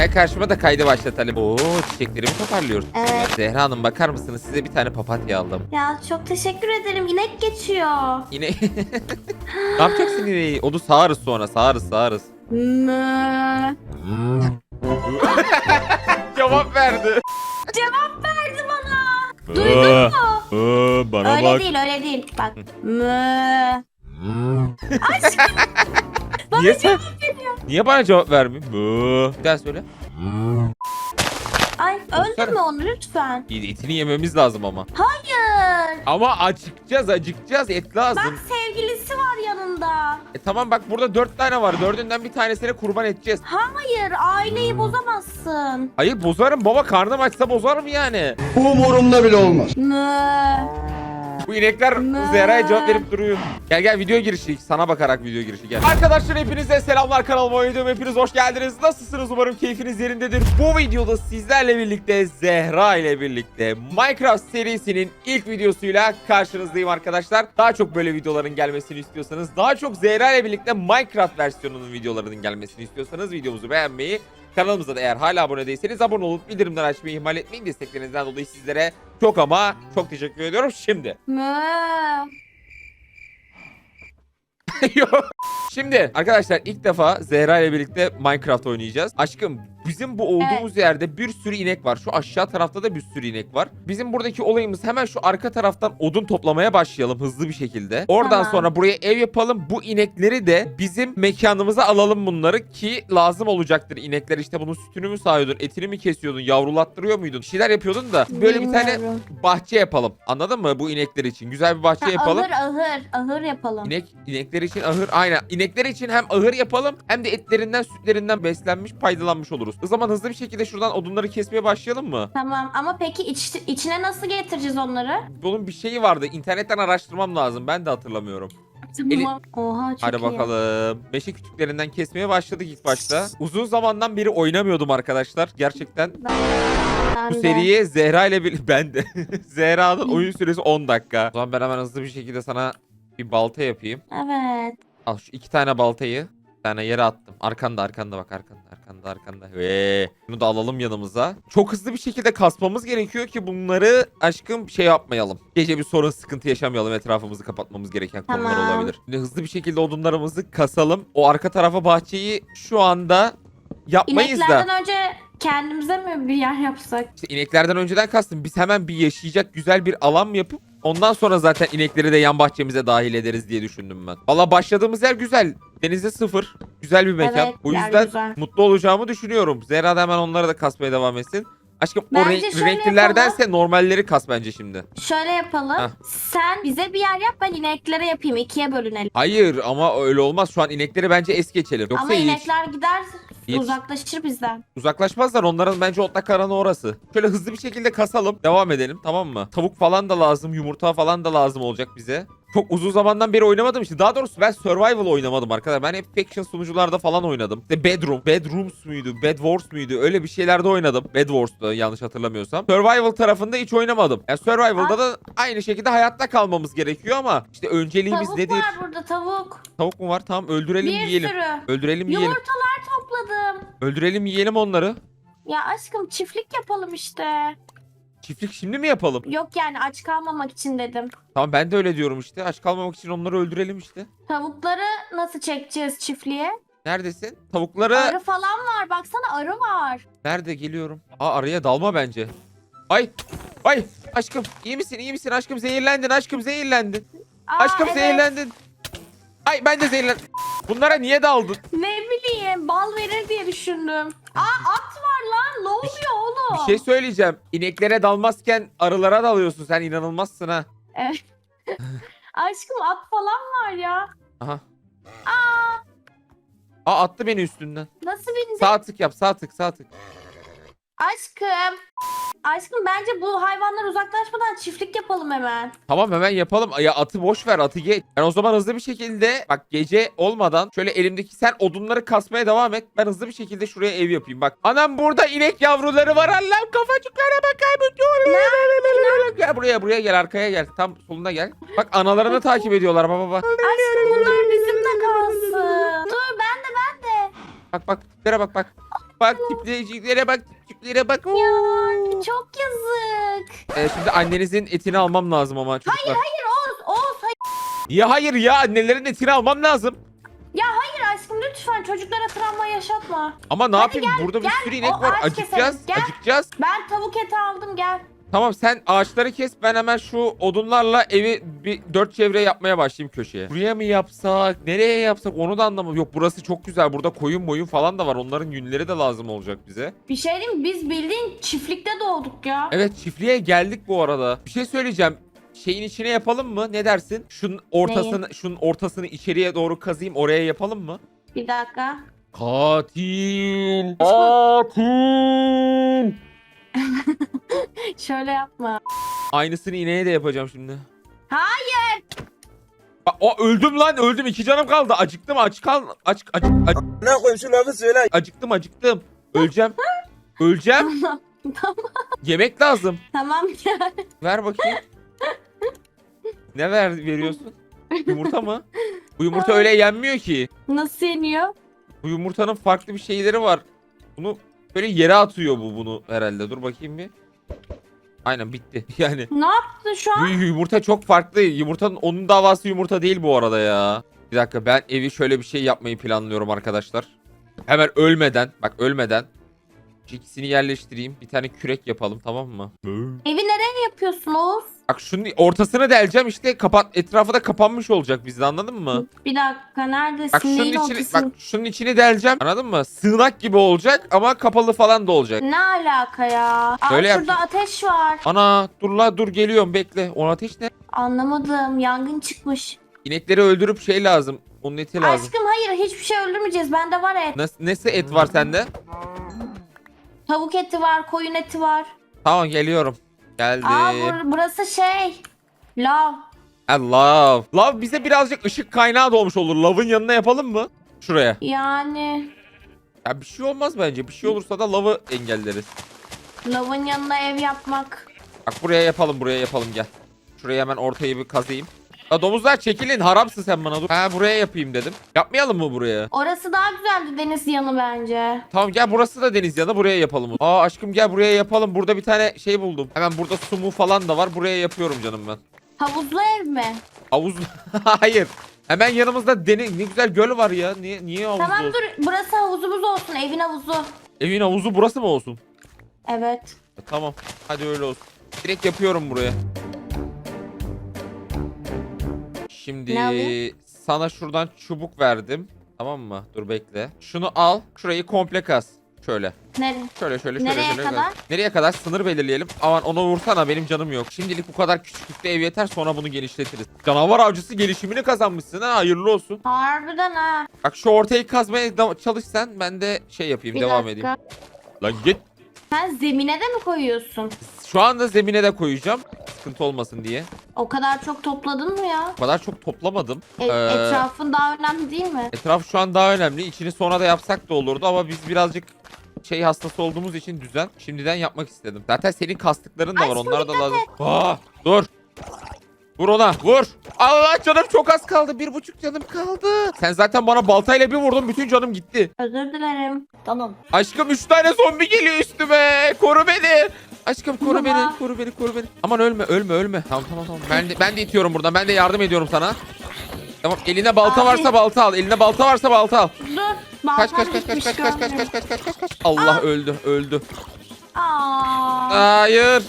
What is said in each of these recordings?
Gel karşıma da kaydı başlatalım. Oo çiçeklerimi toparlıyoruz. Evet. Zehra Hanım bakar mısınız? Size bir tane papatya aldım. Ya çok teşekkür ederim. İnek geçiyor. Yine ne yapacaksın ineği? Onu sağarız sonra sağarız sağarız. Mö. Cevap verdi. Cevap verdi bana. Duydun mu? bana öyle değil öyle değil. Bak. Mö. Niye sen? Niye bana cevap vermiyor? Bir daha söyle. Ay öldürme onu lütfen. İyi, Etini yememiz lazım ama. Hayır. Ama acıkacağız acıkacağız et lazım. Bak sevgilisi var yanında. E tamam bak burada dört tane var. Dördünden bir tanesini kurban edeceğiz. Hayır aileyi bozamazsın. Hayır bozarım baba karnım açsa bozarım yani. Umurumda bile olmaz. Mö. Bu inekler Ne? Zehra'ya cevap verip duruyor. Gel gel video girişi. Sana bakarak video girişi gel. Arkadaşlar hepinize selamlar kanalıma oynadım. Hepiniz hoş geldiniz. Nasılsınız? Umarım keyfiniz yerindedir. Bu videoda sizlerle birlikte Zehra ile birlikte Minecraft serisinin ilk videosuyla karşınızdayım arkadaşlar. Daha çok böyle videoların gelmesini istiyorsanız, daha çok Zehra ile birlikte Minecraft versiyonunun videolarının gelmesini istiyorsanız videomuzu beğenmeyi, Kanalımıza da eğer hala abone değilseniz abone olup bildirimleri açmayı ihmal etmeyin. Desteklerinizden dolayı sizlere çok ama çok teşekkür ediyorum. Şimdi. Yok. Şimdi arkadaşlar ilk defa Zehra ile birlikte Minecraft oynayacağız. Aşkım bizim bu olduğumuz yerde bir sürü inek var. Şu aşağı tarafta da bir sürü inek var. Bizim buradaki olayımız hemen şu arka taraftan odun toplamaya başlayalım hızlı bir şekilde. Oradan Tamam. sonra buraya ev yapalım. Bu inekleri de bizim mekanımıza alalım bunları ki lazım olacaktır. İnekler işte bunun sütünü mü sağıyordun, etini mi kesiyordun, yavrulattırıyor muydun? Bir şeyler yapıyordun da böyle bir tane Bilmiyorum. bahçe yapalım. Anladın mı? Bu inekler için. Güzel bir bahçe Ha, yapalım. ahır ahır ahır yapalım. İnek, inekler için ahır aynen. İnekler için hem ahır yapalım hem de etlerinden sütlerinden beslenmiş faydalanmış oluruz. O zaman hızlı bir şekilde şuradan odunları kesmeye başlayalım mı? Tamam ama peki iç, içine nasıl getireceğiz onları? Bunun bir şeyi vardı. İnternetten araştırmam lazım. Ben de hatırlamıyorum. Tamam. Oha çok Hadi iyi. bakalım. Meşe kütüklerinden kesmeye başladık ilk başta. Uzun zamandan beri oynamıyordum arkadaşlar. Gerçekten Ben bu de. seriye Zehra ile bir... Ben de. Zehra'nın oyun süresi 10 dakika. O zaman ben hemen hızlı bir şekilde sana bir balta yapayım. Evet. Al şu iki tane baltayı bir tane yere attım. Arkanda arkanda bak arkanda arkanda arkanda. Ve bunu da alalım yanımıza. Çok hızlı bir şekilde kasmamız gerekiyor ki bunları aşkım şey yapmayalım. Gece bir sorun sıkıntı yaşamayalım. Etrafımızı kapatmamız gereken konular Tamam. olabilir. Şimdi hızlı bir şekilde odunlarımızı kasalım. O arka tarafa bahçeyi şu anda yapmayız da. İneklerden önce kendimize mi bir yer yapsak? İşte ineklerden önceden kastım. Biz hemen bir yaşayacak güzel bir alan mı yapıp ondan sonra zaten inekleri de yan bahçemize dahil ederiz diye düşündüm ben. Valla başladığımız yer güzel. Denizde sıfır. Güzel bir mekan. Evet, o yer yüzden güzel. mutlu olacağımı düşünüyorum. Zehra da hemen onlara da kasmaya devam etsin. Aşkım o Bence renk, şöyle renklilerdense normalleri kas bence şimdi. Şöyle yapalım. Heh. Sen bize bir yer yap ben ineklere yapayım. ikiye bölünelim. Hayır ama öyle olmaz. Şu an inekleri bence es geçelim. Yoksa Ama hiç inekler gider Hiç. uzaklaşır bizden. uzaklaşmazlar. Onların bence otlak karanı orası. Şöyle hızlı bir şekilde kasalım. Devam edelim tamam mı? Tavuk falan da lazım. Yumurta falan da lazım olacak bize. Çok uzun zamandan beri oynamadım işte. Daha doğrusu ben survival oynamadım arkadaşlar. Ben hep faction sunucularda falan oynadım. İşte Bedroom, Bedrooms muydu, Bed Wars muydu? Öyle bir şeylerde oynadım. Bed Wars'ta yanlış hatırlamıyorsam. Survival tarafında hiç oynamadım. Yani survival'da da aynı şekilde hayatta kalmamız gerekiyor ama işte önceliğimiz Tavuk nedir? var burada tavuk. Tavuk mu var? Tamam öldürelim bir yiyelim. sürü. Öldürelim yiyelim. Yumurtalar topladım. Öldürelim yiyelim onları. Ya aşkım çiftlik yapalım işte. Çiftlik şimdi mi yapalım? Yok yani aç kalmamak için dedim. Tamam ben de öyle diyorum işte. Aç kalmamak için onları öldürelim işte. Tavukları nasıl çekeceğiz çiftliğe? Neredesin? Tavukları Arı falan var. Baksana arı var. nerede geliyorum? Aa araya dalma bence. Ay. Ay aşkım iyi misin iyi misin aşkım zehirlendin aşkım zehirlendin. Aa, aşkım evet. zehirlendin. Ay ben de zehirlendim. Bunlara niye daldın? Ne bileyim bal verir diye düşündüm. Aa at var lan. Ne oluyor oğlum? Bir şey söyleyeceğim. İneklere dalmazken arılara dalıyorsun sen inanılmazsın ha. Evet. Aşkım at falan var ya. Aha. Aa attı beni üstünden. Nasıl binecek? Sağ tık yap sağ tık sağ tık. Aşkım. Aşkım bence bu hayvanlar uzaklaşmadan çiftlik yapalım hemen. Tamam hemen yapalım. Ya atı boş ver atı geç. Ben o zaman hızlı bir şekilde bak gece olmadan şöyle elimdeki sen odunları kasmaya devam et. Ben hızlı bir şekilde şuraya ev yapayım. Bak anam burada inek yavruları var. Allah'ım kafacıklara bakayım. Gel buraya buraya gel arkaya gel. Tam soluna gel. Bak analarını takip ediyorlar baba baba. Aşkım bunlar bizimle kalsın. Dur ben de ben de. Bak bak tiplere bak bak. Bak tiplere bak tiplere bak. Oo. Çok yazık. Ee, şimdi annenizin etini almam lazım ama çocuklar. Hayır Oğuz, Oğuz hayır. Ya hayır ya annelerin etini almam lazım. Hayır aşkım lütfen çocuklara travma yaşatma. Ama ne Hadi yapayım burada bir sürü inek o var ağaç acıkacağız keselim, gel. acıkacağız. Ben tavuk eti aldım gel. Tamam sen ağaçları kes ben hemen şu odunlarla evi bir dört çevre yapmaya başlayayım köşeye. Buraya mı yapsak nereye yapsak onu da anlamadım. Yok burası çok güzel burada koyun moyun falan da var onların yünleri de lazım olacak bize. Bir şey diyeyim mi? biz bildiğin çiftlikte doğduk ya. Evet çiftliğe geldik bu arada. Bir şey söyleyeceğim. Şeyin içine yapalım mı? Ne dersin? Şunun ortasını şunun ortasını içeriye doğru kazıyım. Oraya yapalım mı? Bir dakika. Katil. Katil. Şöyle yapma. Aynısını ineğe de yapacağım şimdi. Hayır. Aa, o öldüm lan öldüm iki canım kaldı. Acıktım aç kal aç aç, aç Ne koyayım şu lafı söyle. acıktım acıktım. Öleceğim. Öleceğim. Tamam. Tamam. Yemek lazım. Tamam gel. Ver bakayım. Ne ver veriyorsun? Yumurta mı? Bu yumurta öyle yenmiyor ki. Nasıl yeniyor? Bu yumurtanın farklı bir şeyleri var. Bunu böyle yere atıyor bu bunu herhalde. Dur bakayım bir. Aynen bitti. Yani Ne yaptın şu bu an? yumurta çok farklı. Yumurtanın onun davası yumurta değil bu arada ya. Bir dakika ben evi şöyle bir şey yapmayı planlıyorum arkadaşlar. Hemen ölmeden bak ölmeden şu ikisini yerleştireyim. Bir tane kürek yapalım tamam mı? Evi nereye yapıyorsun Oğuz? Bak şunun ortasını deleceğim işte kapat etrafı da kapanmış olacak bizde anladın mı? Bir dakika neredesin? Bak şunun Neyin içini ortasın? bak şunun içini deleceğim. Anladın mı? Sığınak gibi olacak ama kapalı falan da olacak. Ne alaka ya? Aa, Öyle şurada ateş var. Ana dur la dur geliyorum bekle. O ateş ne? Anlamadım. Yangın çıkmış. İnekleri öldürüp şey lazım. Onun eti lazım. Aşkım hayır hiçbir şey öldürmeyeceğiz. Bende var et. Nasıl, nesi et var sende? Tavuk eti var, koyun eti var. Tamam geliyorum. Geldim. Aa bur- burası şey. Lav. Ha, love. Love bize birazcık ışık kaynağı da olmuş olur. Love'ın yanına yapalım mı? Şuraya. Yani Ya bir şey olmaz bence. Bir şey olursa da love'ı engelleriz. lavın yanına ev yapmak. Bak buraya yapalım buraya yapalım gel. Şuraya hemen ortayı bir kazayım. Ya domuzlar çekilin haramsın sen bana dur. Ha buraya yapayım dedim. Yapmayalım mı buraya? Orası daha güzeldi deniz yanı bence. Tamam gel burası da deniz yanı buraya yapalım. Aa aşkım gel buraya yapalım. Burada bir tane şey buldum. Hemen burada su mu falan da var. Buraya yapıyorum canım ben. Havuzlu ev mi? Havuz Hayır. Hemen yanımızda deniz ne güzel göl var ya. Niye niye havuz Tamam olsun? dur burası havuzumuz olsun evin havuzu. Evin havuzu burası mı olsun? Evet. E, tamam. Hadi öyle olsun. Direkt yapıyorum buraya. Şimdi Ne alayım? sana şuradan çubuk verdim. Tamam mı? Dur bekle. Şunu al. Şurayı komple kaz. Şöyle. Nereye? Şöyle şöyle şöyle Nereye şöyle. kadar? Nereye kadar? Sınır belirleyelim. Aman ona vursana benim canım yok. Şimdilik bu kadar küçüklükte ev yeter sonra bunu genişletiriz. Canavar avcısı gelişimini kazanmışsın ha hayırlı olsun. Harbiden ha. Bak şu ortayı kazmaya da- çalış sen ben de şey yapayım Bir devam dakika. edeyim. Lan git. Sen zemine de mi koyuyorsun? Şu anda zemine de koyacağım. Sıkıntı olmasın diye. O kadar çok topladın mı ya? O kadar çok toplamadım. E- Ee, Etrafın daha önemli değil mi? Etraf şu an daha önemli. İçini sonra da yapsak da olurdu ama biz birazcık şey hastası olduğumuz için düzen şimdiden yapmak istedim. Zaten senin kastıkların da var. Aşkım Onlar da lazım. Aa, dur. Vur ona. Vur. Allah canım çok az kaldı. Bir buçuk canım kaldı. Sen zaten bana baltayla bir vurdun. Bütün canım gitti. Özür dilerim. Tamam. Aşkım üç tane zombi geliyor üstüme. Koru beni. Aşkım koru beni. Koru beni. Koru beni. Aman ölme. Ölme. Ölme. Tamam tamam tamam. Ben de, ben de itiyorum buradan. Ben de yardım ediyorum sana. Tamam. Eline balta Abi. varsa balta al. Eline balta varsa balta al. Dur. Kaç kaç kaç kaç kaç kaç kaç kaç kaç kaç kaç kaç. Allah öldü öldü. Aa. Hayır.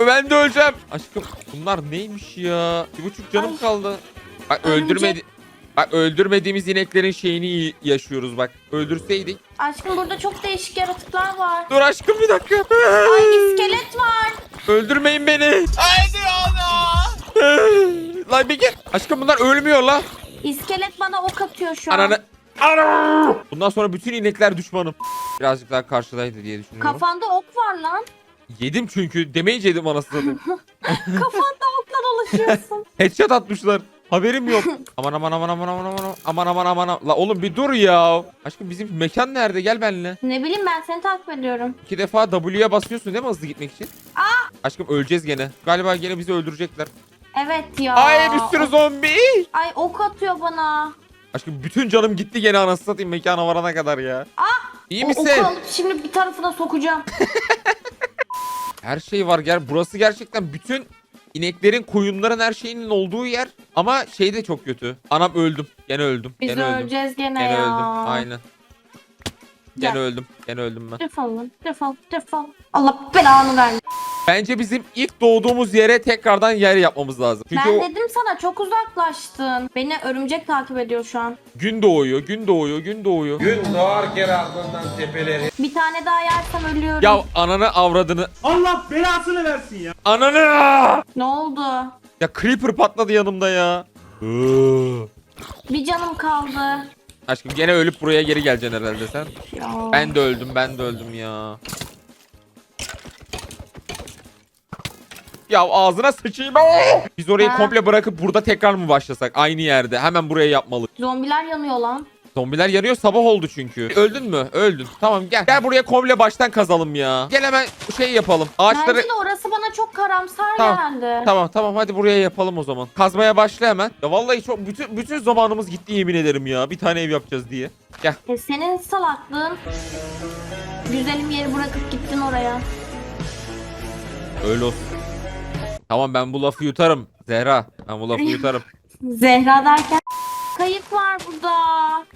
Ben de öleceğim. Aşkım bunlar neymiş ya? Bir buçuk canım Ay. kaldı. Bak Örümcek. öldürmedi. Bak öldürmediğimiz ineklerin şeyini yaşıyoruz bak. Öldürseydik. Aşkım burada çok değişik yaratıklar var. Dur aşkım bir dakika. Ay iskelet var. Öldürmeyin beni. Haydi ana. Lan bir git. Aşkım bunlar ölmüyor lan. İskelet bana ok atıyor şu an. Ananı. Ana. Bundan sonra bütün inekler düşmanım. Birazcık daha karşıdaydı diye düşünüyorum. Kafanda ok var lan. Yedim çünkü. Demeyici yedim anasını satayım. Kafanda okla dolaşıyorsun. Headshot atmışlar. Haberim yok. aman aman aman aman aman aman aman aman aman aman. La oğlum bir dur ya. Aşkım bizim mekan nerede? Gel benimle. ne bileyim ben seni takip ediyorum. İki defa W'ye basıyorsun değil mi hızlı gitmek için? Aşkım öleceğiz gene. Galiba gene bizi öldürecekler. Evet ya. Ay bir sürü zombi. Ay ok atıyor bana. Aşkım bütün canım gitti gene anasını satayım mekana varana kadar ya. İyi O, misin? oku alıp şimdi bir tarafına sokacağım. Her şey var gel. Burası gerçekten bütün ineklerin, koyunların her şeyinin olduğu yer. Ama şey de çok kötü. Anam öldüm. Gene öldüm. Biz Gene öldüm. öleceğiz gene, Gene ya. öldüm. Aynen. Gene Gel. öldüm. Gene öldüm ben. Defol lan, defol, defol. Allah belanı versin. Bence bizim ilk doğduğumuz yere tekrardan yer yapmamız lazım. Çünkü Ben o dedim sana çok uzaklaştın. Beni örümcek takip ediyor şu an. gün doğuyor, gün doğuyor, gün doğuyor. Gün doğarken ardından tepeleri Bir tane daha yersem ölüyorum. Ya ananı avradını. Allah belasını versin ya. Ananı! Ne oldu? Ya creeper patladı yanımda ya. Bir canım kaldı. Aşkım gene ölüp buraya geri geleceksin herhalde sen. Ya. Ben de öldüm, ben de öldüm ya. Ya ağzına sıçayım. Biz orayı Ha. komple bırakıp burada tekrar mı başlasak? Aynı yerde. Hemen buraya yapmalı. Zombiler yanıyor lan. Zombiler yanıyor sabah oldu çünkü. Öldün mü? Öldün. Tamam gel. Gel buraya komple baştan kazalım ya. Gel hemen şey yapalım. Ağaçları... Bence de orası bana çok karamsar Tamam, geldi. Tamam tamam hadi buraya yapalım o zaman. Kazmaya başla hemen. Ya vallahi çok bütün bütün zamanımız gitti yemin ederim ya. Bir tane ev yapacağız diye. Gel. E, senin salaklığın. Güzelim yeri bırakıp gittin oraya. Öyle olsun. Tamam ben bu lafı yutarım. Zehra ben bu lafı yutarım. Zehra derken kayıp var burada.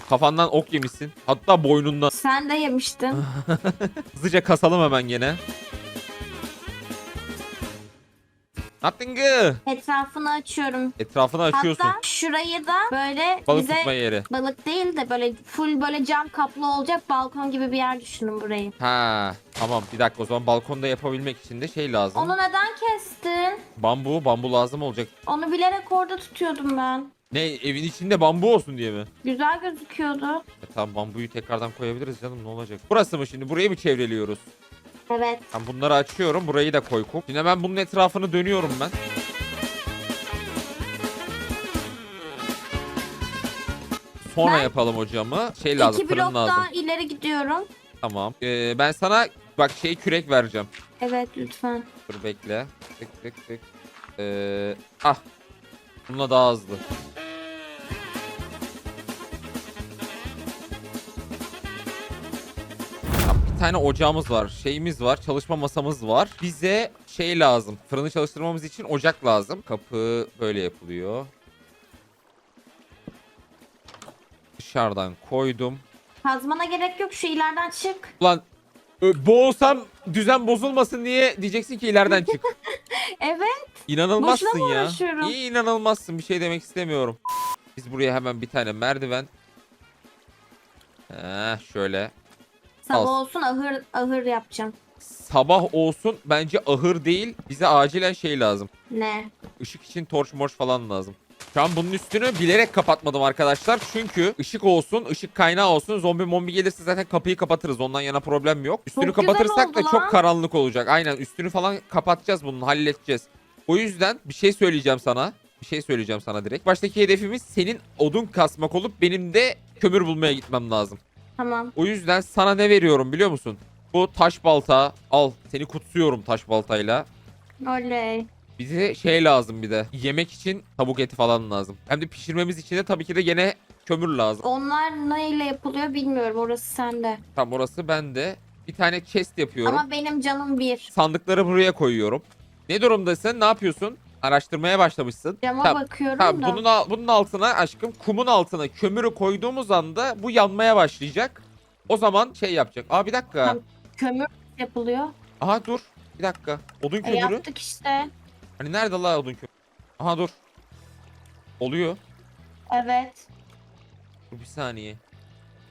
Kafandan ok yemişsin. Hatta boynundan. Sen de yemiştin. Hızlıca kasalım hemen gene. Nothing'ı. Etrafını açıyorum. Etrafını açıyorsun. Hatta şurayı da böyle Balık bize tutma yeri. balık değil de böyle full böyle cam kaplı olacak balkon gibi bir yer düşünün burayı. Ha tamam bir dakika o zaman balkonda yapabilmek için de şey lazım. Onu neden kestin? Bambu, bambu lazım olacak. Onu bilerek orada tutuyordum ben. Ne evin içinde bambu olsun diye mi? Güzel gözüküyordu. E, tamam bambuyu tekrardan koyabiliriz canım ne olacak? Burası mı şimdi? Burayı mı çevreliyoruz? Evet. Ben bunları açıyorum. Burayı da koy kum. Şimdi ben bunun etrafını dönüyorum ben. Sonra Ben- yapalım hocamı. Şey lazım, İki fırın blok lazım. daha ileri gidiyorum. Tamam. Ee, ben sana bak şey kürek vereceğim. Evet lütfen. Dur bekle. Tık tık tık. Ee, ah. Bununla daha hızlı. Tane ocağımız var, şeyimiz var, çalışma masamız var. Bize şey lazım. Fırını çalıştırmamız için ocak lazım. Kapı böyle yapılıyor. Dışarıdan koydum. Kazmana gerek yok şu ileriden çık. Ulan ö, boğulsam düzen bozulmasın diye diyeceksin ki ileriden çık. Evet. İnanılmazsın Boşuna mı ya. uğraşıyorum? İyi inanılmazsın bir şey demek istemiyorum. Biz buraya hemen bir tane merdiven. Heh, şöyle. Sabah Al. olsun ahır ahır yapacağım. Sabah olsun bence ahır değil. Bize acilen şey lazım. Ne? Işık için torç morç falan lazım. Şu an bunun üstünü bilerek kapatmadım arkadaşlar. Çünkü ışık olsun, ışık kaynağı olsun. Zombi mombi gelirse zaten kapıyı kapatırız. Ondan yana problem yok. Üstünü Çok güzel kapatırsak da oldu çok lan. karanlık olacak. Aynen üstünü falan kapatacağız bunun halledeceğiz. O yüzden bir şey söyleyeceğim sana. Bir şey söyleyeceğim sana direkt. Baştaki hedefimiz senin odun kasmak olup benim de kömür bulmaya gitmem lazım. Tamam. O yüzden sana ne veriyorum biliyor musun? Bu taş balta. Al seni kutsuyorum taş baltayla. Oley. Bize şey lazım bir de. Yemek için tavuk eti falan lazım. Hem de pişirmemiz için de tabii ki de gene kömür lazım. Onlar neyle yapılıyor bilmiyorum. Orası sende. Tam orası bende. Bir tane chest yapıyorum. Ama benim canım bir. Sandıkları buraya koyuyorum. Ne durumdasın? Ne yapıyorsun? Araştırmaya başlamışsın. Cama Tamam. bakıyorum Tamam, da. bunun, al- bunun altına aşkım kumun altına kömürü koyduğumuz anda bu yanmaya başlayacak. O zaman şey yapacak. Aa bir dakika. Tamam. Kömür yapılıyor. Aha dur. Bir dakika. Odun E, kömürü. yaptık işte. Hani nerede la odun kömürü? Aha dur. Oluyor. Evet. Dur bir saniye.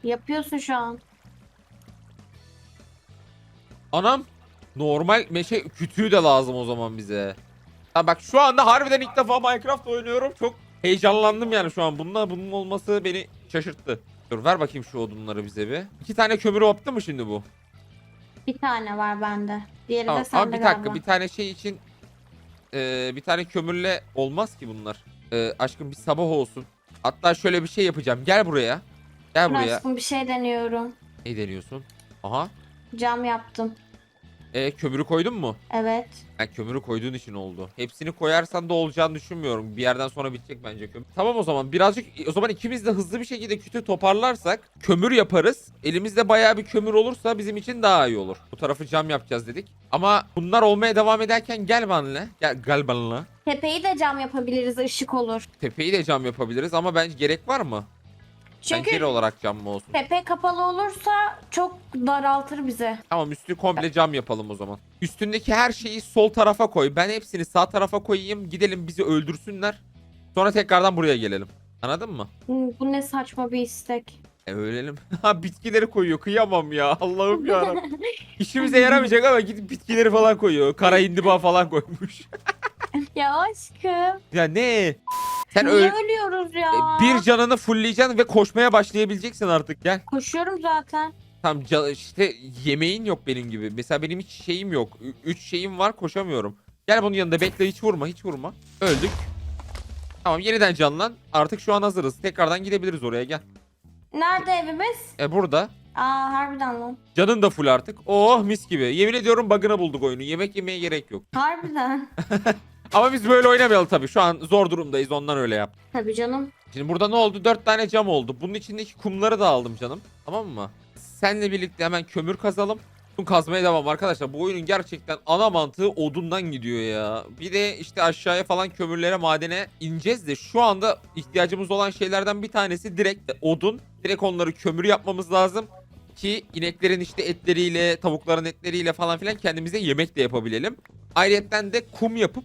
Yapıyorsun şu an. Anam normal meşe kütüğü de lazım o zaman bize. Ha bak şu anda harbiden ilk defa Minecraft oynuyorum. Çok heyecanlandım yani şu an. Bununla bunun olması beni şaşırttı. Dur ver bakayım şu odunları bize bir. İki tane kömür yaptı mı şimdi bu? Bir tane var bende. Diğeri Tamam de sende ama bir dakika galiba. bir tane şey için eee, bir tane kömürle olmaz ki bunlar. Eee, aşkım bir sabah olsun. Hatta şöyle bir şey yapacağım. Gel buraya. Gel buraya. aşkım bir şey deniyorum. Ne deniyorsun? Aha. Cam yaptım. E kömürü koydun mu? Evet. Ha, kömürü koyduğun için oldu. Hepsini koyarsan da olacağını düşünmüyorum. Bir yerden sonra bitecek bence kömür. Tamam o zaman birazcık o zaman ikimiz de hızlı bir şekilde kütü toparlarsak kömür yaparız. Elimizde bayağı bir kömür olursa bizim için daha iyi olur. Bu tarafı cam yapacağız dedik. Ama bunlar olmaya devam ederken gel benimle. Gel, gel benimle. Tepeyi de cam yapabiliriz ışık olur. Tepeyi de cam yapabiliriz ama bence gerek var mı? Çünkü Pencere olarak cam mı olsun? tepe kapalı olursa çok daraltır bize. Tamam üstü komple cam yapalım o zaman. Üstündeki her şeyi sol tarafa koy. Ben hepsini sağ tarafa koyayım. Gidelim bizi öldürsünler. Sonra tekrardan buraya gelelim. Anladın mı? Bu ne saçma bir istek. E ölelim. Ha bitkileri koyuyor. Kıyamam ya. Allah'ım ya. İşimize yaramayacak ama gidip bitkileri falan koyuyor. Kara hindiba falan koymuş. Ya aşkım. ya ne? Sen öl Niye ölüyoruz ya? E, bir canını fullleyeceksin ve koşmaya başlayabileceksin artık. Gel. Koşuyorum zaten. Tam ca- işte yemeğin yok benim gibi. Mesela benim hiç şeyim yok. Ü- Üç şeyim var koşamıyorum. Gel bunun yanında bekle hiç vurma hiç vurma. Öldük. Tamam yeniden canlan. Artık şu an hazırız. Tekrardan gidebiliriz oraya gel. Nerede evimiz? E burada. Aa harbiden lan. Canın da full artık. Oh mis gibi. Yemin ediyorum bug'ına bulduk oyunu. Yemek yemeye gerek yok. Harbiden. Ama biz böyle oynamayalım tabii. Şu an zor durumdayız ondan öyle yap. Tabii canım. Şimdi burada ne oldu? Dört tane cam oldu. Bunun içindeki kumları da aldım canım. Tamam mı? Seninle birlikte hemen kömür kazalım. Odun kazmaya devam arkadaşlar. Bu oyunun gerçekten ana mantığı odundan gidiyor ya. Bir de işte aşağıya falan kömürlere madene ineceğiz de şu anda ihtiyacımız olan şeylerden bir tanesi direkt odun. Direkt onları kömür yapmamız lazım. Ki ineklerin işte etleriyle, tavukların etleriyle falan filan kendimize yemek de yapabilelim. Ayrıca de kum yapıp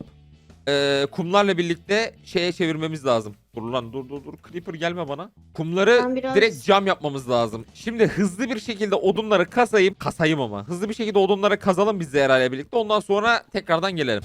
e, kumlarla birlikte şeye çevirmemiz lazım. Dur lan dur dur dur. Creeper gelme bana. Kumları Ben biraz- direkt cam yapmamız lazım. Şimdi hızlı bir şekilde odunları kasayım. Kasayım ama. Hızlı bir şekilde odunları kazalım biz Zehra ile birlikte. Ondan sonra tekrardan gelelim.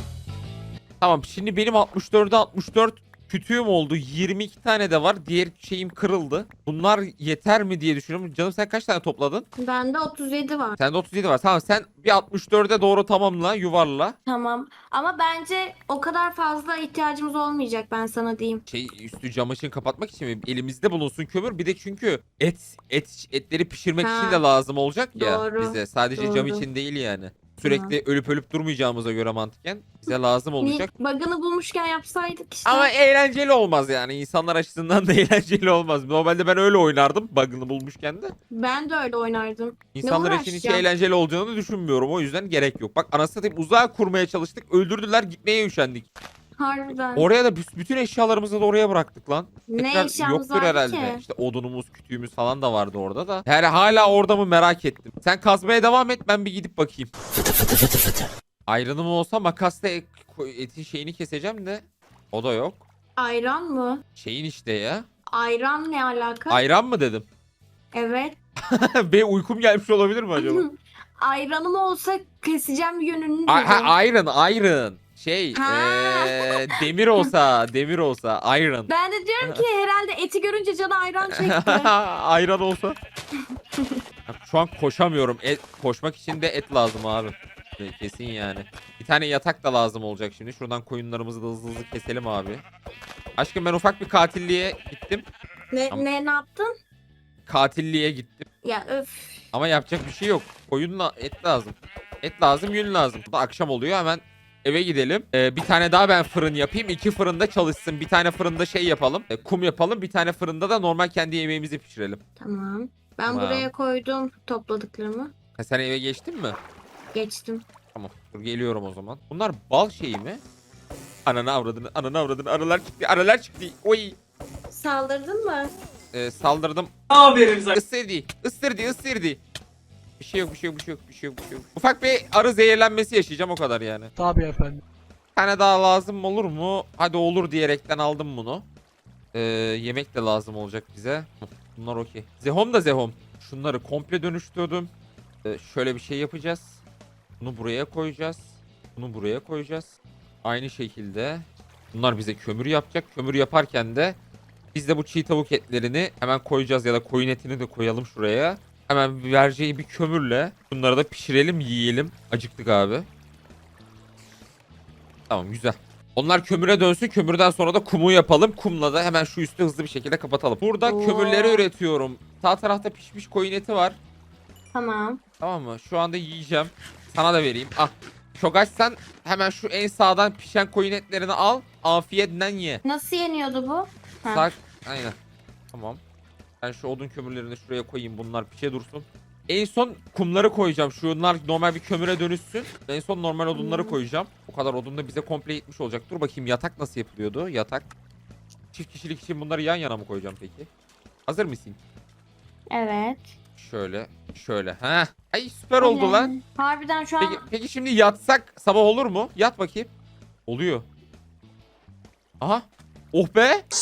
Tamam şimdi benim 64'e 64 kütüğüm oldu. 22 tane de var. Diğer şeyim kırıldı. Bunlar yeter mi diye düşünüyorum. Canım sen kaç tane topladın? Bende 37 var. Sende 37 var. Tamam sen bir 64'e doğru tamamla yuvarla. Tamam. Ama bence o kadar fazla ihtiyacımız olmayacak ben sana diyeyim. şey üstü cam ışığını kapatmak için mi? Elimizde bulunsun kömür. Bir de çünkü et et etleri pişirmek Ha. için de lazım olacak ya Doğru, bize. Sadece cam doğru. için değil yani. Sürekli ölüp ölüp durmayacağımıza göre mantıken bize lazım olacak. Bug'ını bulmuşken yapsaydık işte. Ama eğlenceli olmaz yani. İnsanlar açısından da eğlenceli olmaz. Normalde ben öyle oynardım bug'ını bulmuşken de. Ben de öyle oynardım. İnsanlar için hiç uğraşacağım? eğlenceli olacağını düşünmüyorum. O yüzden gerek yok. Bak anasını satayım uzağa kurmaya çalıştık. Öldürdüler gitmeye üşendik. Harbiden. Oraya da bü- bütün eşyalarımızı da oraya bıraktık lan. ne Tekrar eşyamız yoktur vardı herhalde. ki? İşte odunumuz, kütüğümüz falan da vardı orada da. Yani hala orada mı merak ettim. Sen kazmaya devam et ben bir gidip bakayım. Ayrınım olsa makasla et- etin şeyini keseceğim de o da yok. Ayran mı? Şeyin işte ya. Ayran ne alaka? Ayran mı dedim? evet. Be uykum gelmiş olabilir mi acaba? Ayranım olsa keseceğim yönünü A- dedim. ha, iron, iron. Şey, Ha. eee, demir olsa, demir olsa, iron. Ben de diyorum ki herhalde eti görünce canı ayran çekti. Ayran olsa. Şu an koşamıyorum. Et, koşmak için de et lazım abi. Kesin yani. Bir tane yatak da lazım olacak şimdi. Şuradan koyunlarımızı da hızlı hızlı keselim abi. Aşkım ben ufak bir katilliğe gittim. ne, ne ne yaptın? Katilliğe gittim. Ya öf. Ama yapacak bir şey yok. Koyunla et lazım. Et lazım, yün lazım. Bu da akşam oluyor hemen eve gidelim. Ee, bir tane daha ben fırın yapayım. İki fırında çalışsın. Bir tane fırında şey yapalım. e, kum yapalım. Bir tane fırında da normal kendi yemeğimizi pişirelim. Tamam. Ben Tamam. buraya koydum topladıklarımı. Ha, sen eve geçtin mi? Geçtim. Tamam. Dur geliyorum o zaman. Bunlar bal şeyi mi? Ananı avradını, ananı avradını. Arılar çıktı, arılar çıktı. Oy. Saldırdın mı? Ee, saldırdım. Aferin sana. Isırdı, ısırdı, ısırdı. Bir şey yok, bir şey yok, bir şey yok, bir şey yok, bir şey yok. Ufak bir arı zehirlenmesi yaşayacağım o kadar yani. Tabii efendim. Bir tane daha lazım olur mu? Hadi olur diyerekten aldım bunu. Ee, yemek de lazım olacak bize. Bunlar okey. Zehom da zehom. Şunları komple dönüştürdüm. Ee, şöyle bir şey yapacağız. Bunu buraya koyacağız. Bunu buraya koyacağız. Aynı şekilde. Bunlar bize kömür yapacak. Kömür yaparken de biz de bu çiğ tavuk etlerini hemen koyacağız ya da koyun etini de koyalım şuraya. Hemen vereceği bir kömürle bunları da pişirelim yiyelim. Acıktık abi. Tamam güzel. Onlar kömüre dönsün. Kömürden sonra da kumu yapalım. Kumla da hemen şu üstü hızlı bir şekilde kapatalım. Burada Oo. kömürleri üretiyorum. Sağ tarafta pişmiş koyun eti var. Tamam. Tamam mı? Şu anda yiyeceğim. Sana da vereyim. Ah. Çok açsan hemen şu en sağdan pişen koyun etlerini al. Afiyetle ye. Nasıl yeniyordu bu? Ha. Sağ... Aynen. Tamam. Ben şu odun kömürlerini şuraya koyayım. Bunlar pişe dursun. En son kumları koyacağım. Şunlar normal bir kömüre dönüşsün. En son normal odunları koyacağım. O kadar odun da bize komple yetmiş olacak. Dur bakayım yatak nasıl yapılıyordu? Yatak. Çift kişilik için bunları yan yana mı koyacağım peki? Hazır mısın? Evet. Şöyle, şöyle. Ha. Ay süper oldu Yani, lan. Harbiden şu an Peki, peki şimdi yatsak sabah olur mu? Yat bakayım. Oluyor. Aha. Oh be. Bu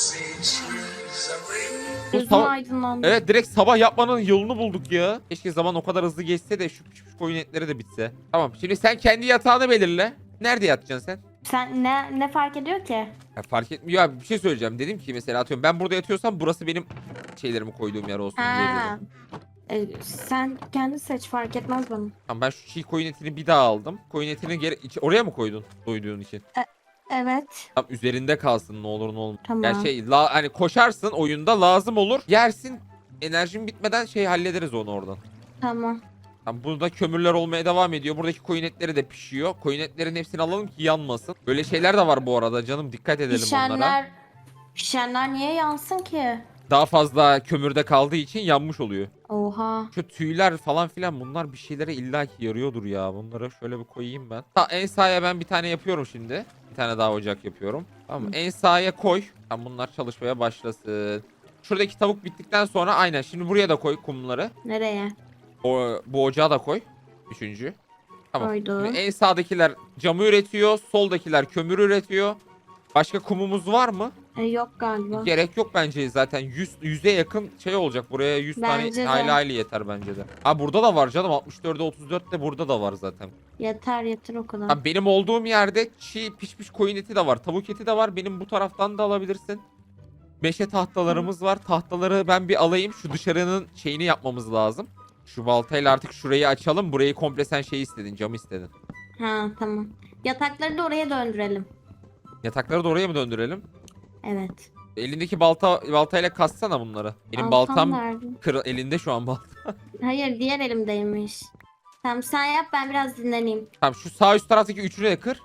gözüm sabah- aydınlandı. Evet direkt sabah yapmanın yolunu bulduk ya. Keşke zaman o kadar hızlı geçse de şu pişmiş koyun etleri de bitse. Tamam şimdi sen kendi yatağını belirle. Nerede yatacaksın sen? Sen ne ne fark ediyor ki? Ya fark etmiyor abi bir şey söyleyeceğim. Dedim ki mesela atıyorum ben burada yatıyorsam burası benim şeylerimi koyduğum yer olsun diye. Ha. dedim. E, sen kendi seç fark etmez bana. Tamam ben şu çiğ koyun etini bir daha aldım. Koyun etini geri içi- oraya mı koydun doyduğun için? Evet. Tam üzerinde kalsın ne olur ne olmaz. Tamam. Yani şey la, hani koşarsın oyunda lazım olur. Yersin enerjin bitmeden şey hallederiz onu oradan. Tamam. Tamam burada kömürler olmaya devam ediyor. Buradaki koyun etleri de pişiyor. Koyun etlerin hepsini alalım ki yanmasın. Böyle şeyler de var bu arada canım dikkat edelim onlara. Pişenler Pişenler niye yansın ki? Daha fazla kömürde kaldığı için yanmış oluyor. Oha. Şu tüyler falan filan bunlar bir şeylere illaki yarıyordur ya. Bunları şöyle bir koyayım ben. Ta en sağa ben bir tane yapıyorum şimdi. Bir tane daha ocak yapıyorum. Tamam mı? En sağa koy. Tamam bunlar çalışmaya başlasın. Şuradaki tavuk bittikten sonra aynen şimdi buraya da koy kumları. Nereye? O, bu ocağa da koy. Üçüncü. Tamam. Koydum. Şimdi en sağdakiler camı üretiyor. Soldakiler kömür üretiyor. Başka kumumuz var mı? E, yok galiba. Gerek yok bence zaten 100 100'e yakın şey olacak. Buraya 100 Bence tane aile aile yeter bence de. Ha burada da var canım 64'e 34 de burada da var zaten. Yeter yeter o kadar. Ha, benim olduğum yerde çiğ pişmiş koyun eti de var. Tavuk eti de var. Benim bu taraftan da alabilirsin. Meşe tahtalarımız var. Tahtaları ben bir alayım. Şu dışarının şeyini yapmamız lazım. Şu baltayla artık şurayı açalım. Burayı komple sen şey istedin. Camı istedin. Ha tamam. Yatakları da oraya döndürelim. Yatakları da oraya mı döndürelim? Evet. Elindeki balta baltayla kassana bunları. Benim Baltam baltam nerede? kır elinde şu an balta. Hayır diğer elimdeymiş. Tamam sen yap ben biraz dinleneyim. Tamam şu sağ üst taraftaki üçünü de kır.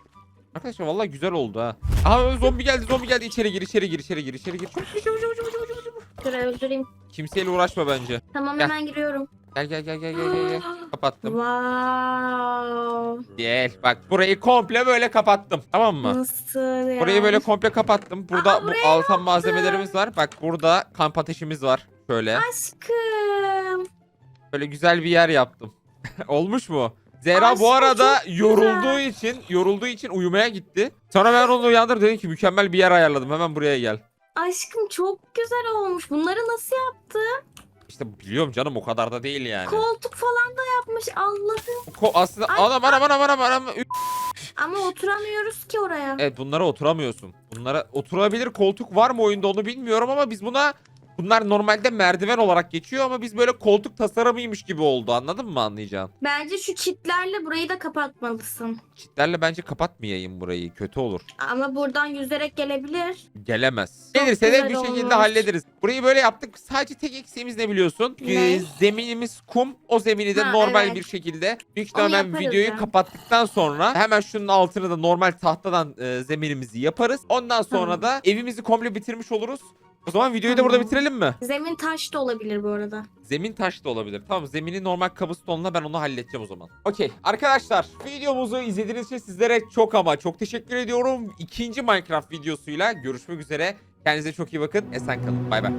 Arkadaşlar vallahi güzel oldu ha. Aha zombi geldi zombi geldi içeri gir içeri gir içeri gir içeri gir. Çabuk, çabuk, çabuk, çabuk, çabuk, çabuk, çabuk. Dur öldüreyim. Kimseyle uğraşma bence. Tamam Gel. hemen giriyorum. Gel gel gel gel gel gel. gel. Kapattım. Wow. Gel bak burayı komple böyle kapattım. Tamam mı? Nasıl ya? Burayı böyle komple kapattım. Burada Aa, bu buraya altan malzemelerimiz var. Bak burada kamp ateşimiz var. Şöyle. Aşkım. Böyle güzel bir yer yaptım. Olmuş mu? Zehra Aşkım, bu arada çok güzel. yorulduğu için yorulduğu için uyumaya gitti. Sonra ben onu uyandırdım dedim ki mükemmel bir yer ayarladım. Hemen buraya gel. Aşkım çok güzel olmuş. Bunları nasıl yaptın? İşte biliyorum canım o kadar da değil yani. Koltuk falan da yapmış Allah'ım. Ko- aslında Ay, anam anam anam anam. Ü- Ama oturamıyoruz ki oraya. Evet bunlara oturamıyorsun. Bunlara oturabilir koltuk var mı oyunda onu bilmiyorum ama biz buna bunlar normalde merdiven olarak geçiyor ama biz böyle koltuk tasarımıymış gibi oldu anladın mı anlayacağın? Bence şu çitlerle burayı da kapatmalısın. Çitlerle bence kapatmayayım burayı kötü olur. Ama buradan yüzerek gelebilir. Gelemez. Çok Gelirse de güzel bir şekilde olmuş. hallederiz. Burayı böyle yaptık. Sadece tek eksiğimiz ne biliyorsun? Ne? Ee, zeminimiz kum. O zemini de Ha, normal evet. bir şekilde. Büyük Onu ihtimalle ben yaparız videoyu ya. kapattıktan sonra hemen şunun altını da normal tahtadan e, zeminimizi yaparız. Ondan sonra da evimizi komple bitirmiş oluruz. O zaman videoyu da burada Tamam. bitirelim mi? Zemin taş da olabilir bu arada. Zemin taş da olabilir. Tamam zemini normal kabustonla ben onu halledeceğim o zaman. Okey arkadaşlar videomuzu izlediğiniz için sizlere çok ama çok teşekkür ediyorum. İkinci Minecraft videosuyla görüşmek üzere. Kendinize çok iyi bakın. Esen kalın. Bay bay.